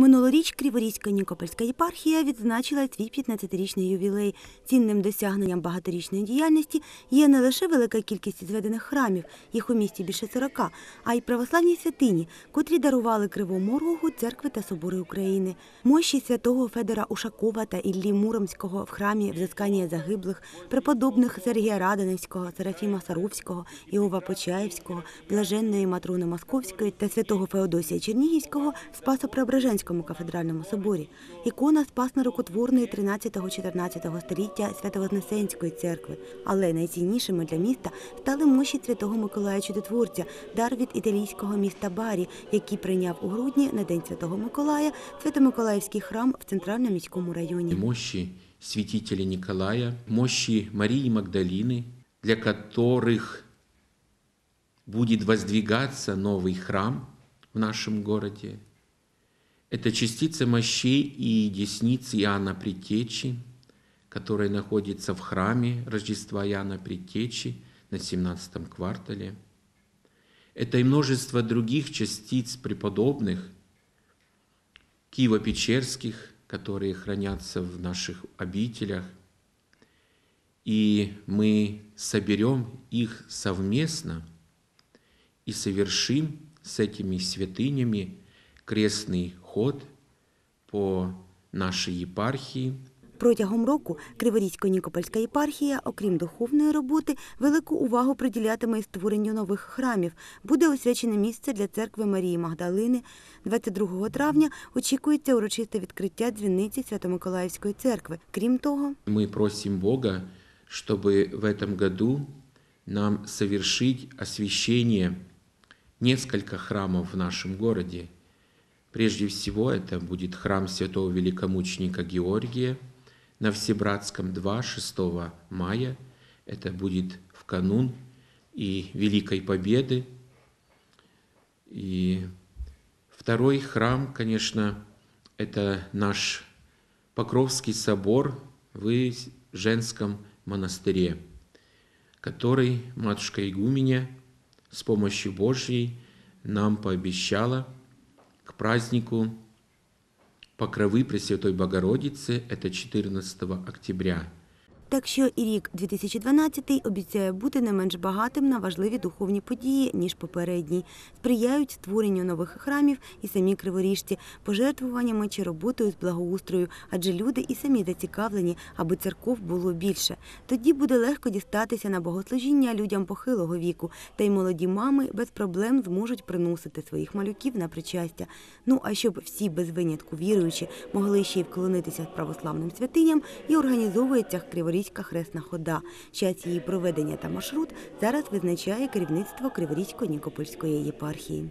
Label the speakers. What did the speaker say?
Speaker 1: Минулоріч Криворізька Нікопольська єпархія відзначила свій 15-річний ювілей. Цінним досягненням багаторічної діяльності є не лише велика кількість зведених храмів, їх у місті більше 40, а й православні святині, котрі дарували Кривому церкви та собори України. Мощі святого Федора Ушакова та Іллі Муромського в храмі взискання загиблих, преподобних Сергія Радоневського, Серафіма Саровського, Іова Почаївського, Блаженної Матрони Московської та святого Феодосія Чернігівського в Спасо-Преображенському кафедральному соборі. Ікона Спасно-рукотворної 13-14 століття Свято-Вознесенської церкви. Але найціннішими для міста стали мощі святого Миколая Чудотворця, дар від італійського міста Барі, який прийняв у грудні на День Святого Миколая Свято-Миколаївський храм в центральному міському районі.
Speaker 2: мощи святителя Николая, мощи Марии Магдалины, для которых будет воздвигаться новый храм в нашем городе. Это частица мощей и десниц Иоанна Предтечи, которая находится в храме Рождества Иоанна Предтечи на 17 квартале. Это и множество других частиц преподобных, Киево-Печерских, которые хранятся в наших обителях. И мы соберем их совместно и совершим с этими святынями крестный ход по нашей епархии –
Speaker 1: Протягом року Криворізько-Нікопольська єпархія, окрім духовної роботи, велику увагу приділятиме і створенню нових храмів. Буде освячене місце для церкви Марії Магдалини. 22 травня очікується урочисте відкриття дзвіниці Свято-Миколаївської церкви. Крім того,
Speaker 2: Мы просим Бога, чтобы в этом году нам совершить освящение несколько храмов в нашем городе. Прежде всего, это будет храм святого великомученика Георгия на Всебратском 2, 6 мая. Это будет в канун и Великой Победы. И второй храм, конечно, это наш Покровский собор в женском монастыре, который матушка Игуменя с помощью Божьей нам пообещала к празднику Покровы Пресвятой Богородицы, это 14 октября.
Speaker 1: так що і рік 2012 обіцяє бути не менш багатим на важливі духовні події, ніж попередній. Сприяють створенню нових храмів і самі криворіжці, пожертвуваннями чи роботою з благоустрою, адже люди і самі зацікавлені, аби церков було більше. Тоді буде легко дістатися на богослужіння людям похилого віку, та й молоді мами без проблем зможуть приносити своїх малюків на причастя. Ну а щоб всі без винятку віруючі могли ще й вклонитися православним святиням, і організовується Криворізька хресна хода. Час її проведення та маршрут зараз визначає керівництво Криворізько-Нікопольської єпархії.